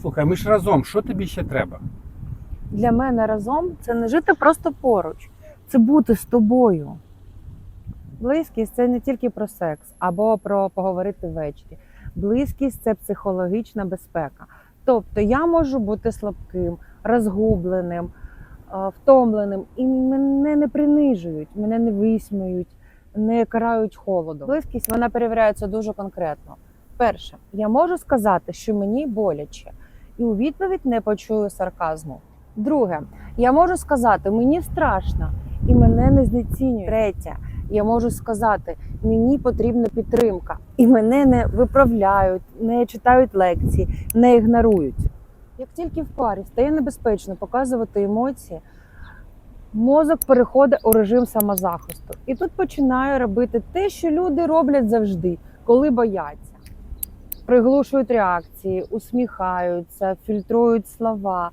Слухай, ми ж разом, що тобі ще треба? Для мене разом це не жити просто поруч, це бути з тобою. Близькість це не тільки про секс або про поговорити ввечері. Близькість це психологічна безпека. Тобто я можу бути слабким, розгубленим, втомленим, і мене не принижують, мене не висміють, не карають холодом. Близькість вона перевіряється дуже конкретно. Перше, я можу сказати, що мені боляче, і у відповідь не почую сарказму. Друге, я можу сказати, мені страшно і мене не знецінюють. Третє, я можу сказати, мені потрібна підтримка, і мене не виправляють, не читають лекції, не ігнорують. Як тільки в парі стає небезпечно показувати емоції, мозок переходить у режим самозахисту. І тут починає робити те, що люди роблять завжди, коли бояться. Приглушують реакції, усміхаються, фільтрують слова.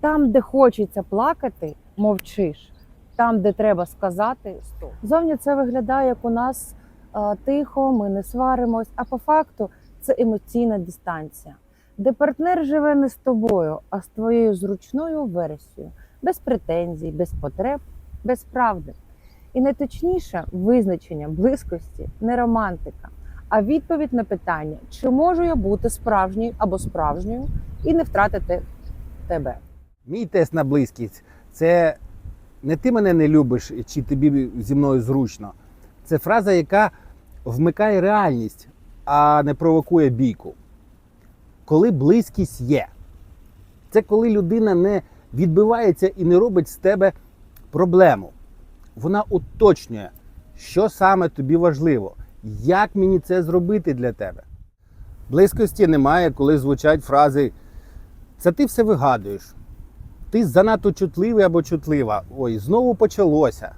Там, де хочеться плакати, мовчиш. Там, де треба сказати, стоп. Зовні це виглядає, як у нас е, тихо, ми не сваримось, а по факту це емоційна дистанція, де партнер живе не з тобою, а з твоєю зручною версією, без претензій, без потреб, без правди. І найточніше визначення близькості не романтика, а відповідь на питання, чи можу я бути справжньою або справжньою і не втратити тебе. Мій тест на близькість це не ти мене не любиш, чи тобі зі мною зручно. Це фраза, яка вмикає реальність, а не провокує бійку. Коли близькість є, це коли людина не відбивається і не робить з тебе проблему. Вона уточнює, що саме тобі важливо, як мені це зробити для тебе. Близькості немає, коли звучать фрази Це ти все вигадуєш. Ти занадто чутливий або чутлива. Ой, знову почалося.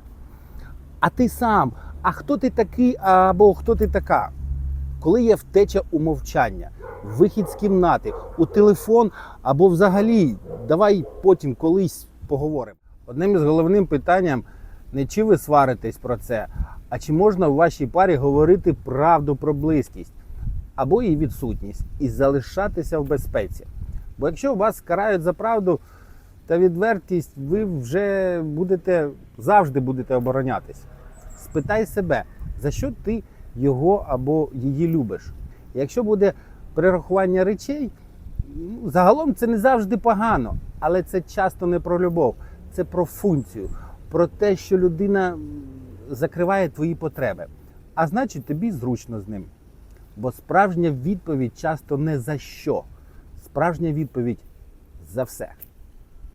А ти сам, а хто ти такий або хто ти така? Коли є втеча у мовчання, вихід з кімнати, у телефон або взагалі, давай потім колись поговоримо. Одним із головним питанням не чи ви сваритесь про це, а чи можна в вашій парі говорити правду про близькість або її відсутність і залишатися в безпеці. Бо якщо вас карають за правду та відвертість, ви вже будете завжди будете оборонятись. Спитай себе, за що ти його або її любиш. Якщо буде перерахування речей, ну, загалом це не завжди погано, але це часто не про любов, це про функцію, про те, що людина закриває твої потреби. А значить, тобі зручно з ним. Бо справжня відповідь часто не за що. Справжня відповідь за все.